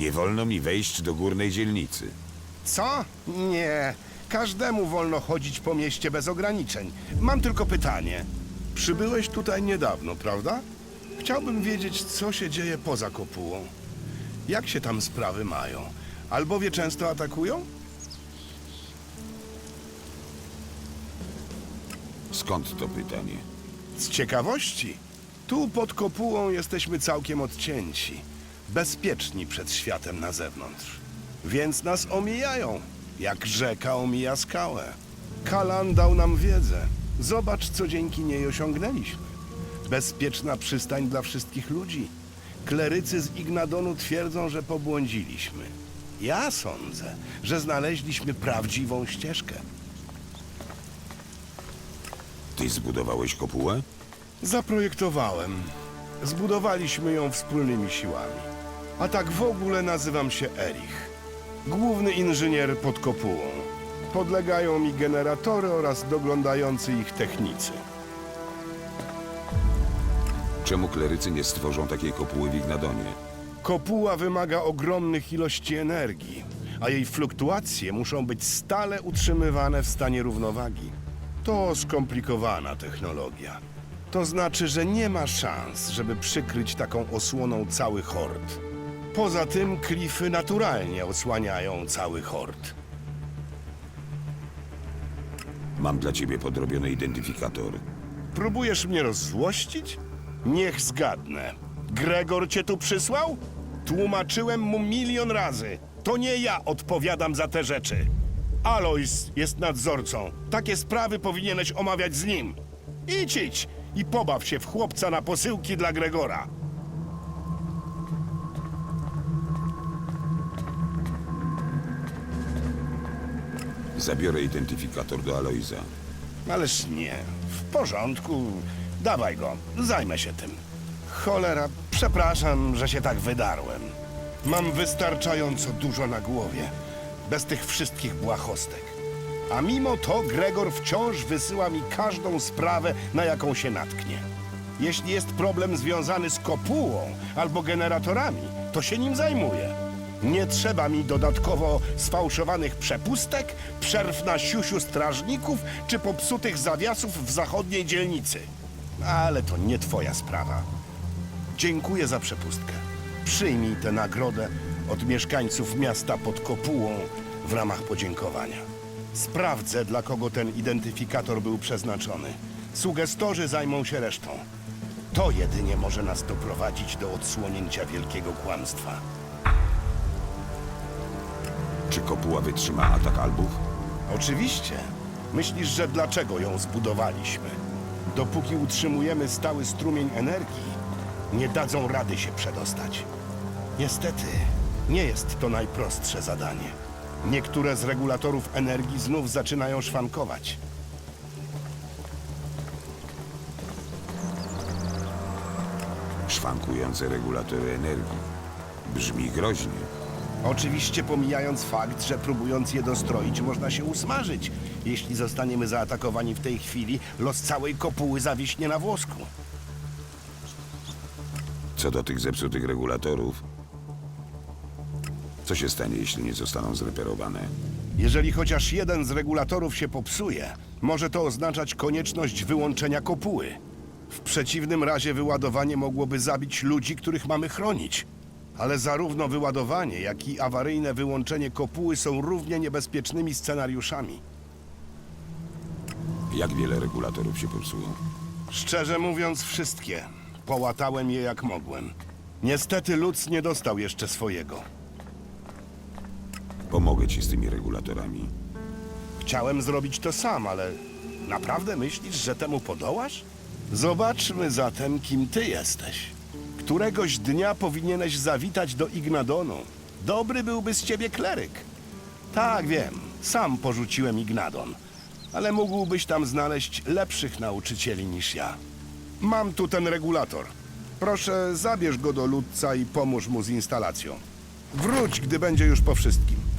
Nie wolno mi wejść do górnej dzielnicy. Co? Nie. Każdemu wolno chodzić po mieście bez ograniczeń. Mam tylko pytanie. Przybyłeś tutaj niedawno, prawda? Chciałbym wiedzieć, co się dzieje poza kopułą. Jak się tam sprawy mają? Albowie często atakują? Skąd to pytanie? Z ciekawości. Tu pod kopułą jesteśmy całkiem odcięci. Bezpieczni przed światem na zewnątrz. Więc nas omijają, jak rzeka omija skałę. Kalan dał nam wiedzę. Zobacz, co dzięki niej osiągnęliśmy. Bezpieczna przystań dla wszystkich ludzi. Klerycy z Ignadonu twierdzą, że pobłądziliśmy. Ja sądzę, że znaleźliśmy prawdziwą ścieżkę. Ty zbudowałeś kopułę? Zaprojektowałem. Zbudowaliśmy ją wspólnymi siłami. A tak w ogóle nazywam się Erich. Główny inżynier pod kopułą. Podlegają mi generatory oraz doglądający ich technicy. Czemu klerycy nie stworzą takiej kopuły w Ignadonie? Kopuła wymaga ogromnych ilości energii, a jej fluktuacje muszą być stale utrzymywane w stanie równowagi. To skomplikowana technologia. To znaczy, że nie ma szans, żeby przykryć taką osłoną cały hord. Poza tym klify naturalnie osłaniają cały hord. Mam dla ciebie podrobiony identyfikator. Próbujesz mnie rozzłościć? Niech zgadnę. Gregor cię tu przysłał? Tłumaczyłem mu milion razy. To nie ja odpowiadam za te rzeczy. Alois jest nadzorcą. Takie sprawy powinieneś omawiać z nim. Idź, idź i pobaw się w chłopca na posyłki dla Gregora. Zabiorę identyfikator do Aloiza. Ależ nie. W porządku. Dawaj go. Zajmę się tym. Cholera, przepraszam, że się tak wydarłem. Mam wystarczająco dużo na głowie. Bez tych wszystkich błahostek. A mimo to Gregor wciąż wysyła mi każdą sprawę, na jaką się natknie. Jeśli jest problem związany z kopułą albo generatorami, to się nim zajmuję. Nie trzeba mi dodatkowo sfałszowanych przepustek, przerw na siusiu strażników czy popsutych zawiasów w zachodniej dzielnicy. Ale to nie twoja sprawa. Dziękuję za przepustkę. Przyjmij tę nagrodę od mieszkańców miasta pod kopułą w ramach podziękowania. Sprawdzę, dla kogo ten identyfikator był przeznaczony. Sugestorzy zajmą się resztą. To jedynie może nas doprowadzić do odsłonięcia wielkiego kłamstwa. Czy kopuła wytrzyma atak albów? Oczywiście. Myślisz, że dlaczego ją zbudowaliśmy? Dopóki utrzymujemy stały strumień energii, nie dadzą rady się przedostać. Niestety, nie jest to najprostsze zadanie. Niektóre z regulatorów energii znów zaczynają szwankować. Szwankujące regulatory energii. Brzmi groźnie. Oczywiście pomijając fakt, że próbując je dostroić, można się usmażyć. Jeśli zostaniemy zaatakowani w tej chwili, los całej kopuły zawiśnie na włosku. Co do tych zepsutych regulatorów, co się stanie, jeśli nie zostaną zreperowane? Jeżeli chociaż jeden z regulatorów się popsuje, może to oznaczać konieczność wyłączenia kopuły. W przeciwnym razie wyładowanie mogłoby zabić ludzi, których mamy chronić. Ale zarówno wyładowanie, jak i awaryjne wyłączenie kopuły są równie niebezpiecznymi scenariuszami. Jak wiele regulatorów się popsuło? Szczerze mówiąc, wszystkie. Połatałem je jak mogłem. Niestety Lutz nie dostał jeszcze swojego. Pomogę ci z tymi regulatorami. Chciałem zrobić to sam, ale naprawdę myślisz, że temu podołasz? Zobaczmy zatem, kim ty jesteś. Któregoś dnia powinieneś zawitać do Ignadonu. Dobry byłby z ciebie kleryk. Tak, wiem, sam porzuciłem Ignadon, ale mógłbyś tam znaleźć lepszych nauczycieli niż ja. Mam tu ten regulator. Proszę, zabierz go do Ludca i pomóż mu z instalacją. Wróć, gdy będzie już po wszystkim.